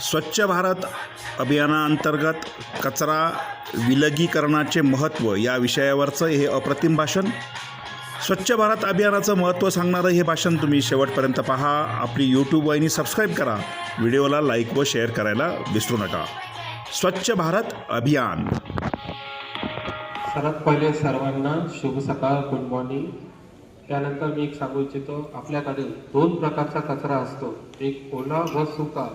स्वच्छ भारत अभियानाअंतर्गत कचरा विलगीकरणाचे महत्त्व या विषयावरचं हे अप्रतिम भाषण. स्वच्छ भारत अभियानाचं महत्त्व सांगणारं हे भाषण तुम्ही शेवटपर्यंत पहा. आपली यूट्यूब वाहिनी सबस्क्राईब करा. व्हिडिओला लाईक व शेअर करायला विसरू नका. स्वच्छ भारत अभियान. सर्वात पहिले सर्वांना शुभ सकाळ गुड मॉर्निंग त्यानंतर मी एक सांगू इच्छितो आपल्याकडे दोन प्रकारचा कचरा असतो. एक ओला व सुका.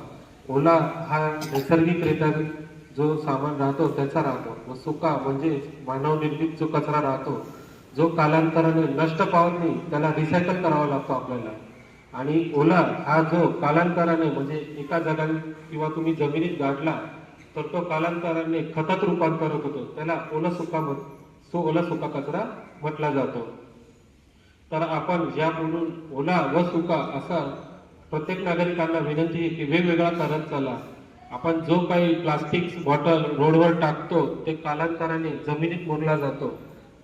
ओला हा नैसर्गिकरित्या जो सामान राहतो त्याचा राहतो. व सुका म्हणजे मानवनिर्मित जो कचरा राहतो जो कालांतराने नष्ट पावत नाही त्याला रिसायकल करावा लागतो आपल्याला. आणि ओला हा जो कालांतराने म्हणजे एका जागाने किंवा तुम्ही जमिनीत गाठला तर तो कालांतराने खतात रूपांतरित होतो त्याला ओला सुका म्हण सो ओला सुका कचरा म्हटला जातो. तर आपण या ओला व सुका असा प्रत्येक नागरिकांना विनंती आहे की वेगवेगळा करत चला. आपण जो काही प्लास्टिक बॉटल रोडवर टाकतो ते कालांतराने जमिनीत मुरला जातो.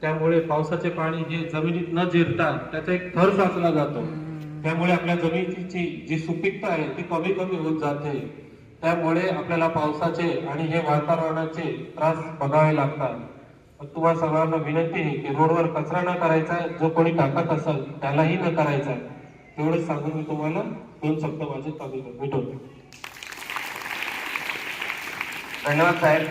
त्यामुळे पावसाचे पाणी जे जमिनीत न जिरता त्याचा एक थर साचला जातो. त्यामुळे आपल्या जमिनीची जी सुपीकता आहे ती कमी कमी होत जाते. त्यामुळे आपल्याला पावसाचे आणि हे वातावरणाचे त्रास बघावे लागतात. तुम्हाला सगळ्यांना विनंती आहे की रोडवर कचरा न करायचा जो कोणी टाकत असेल त्यालाही न करायचा एवढंच सांगून मी तुम्हाला दोन शब्द माझे चालू भेटवतो धन्यवाद साहेब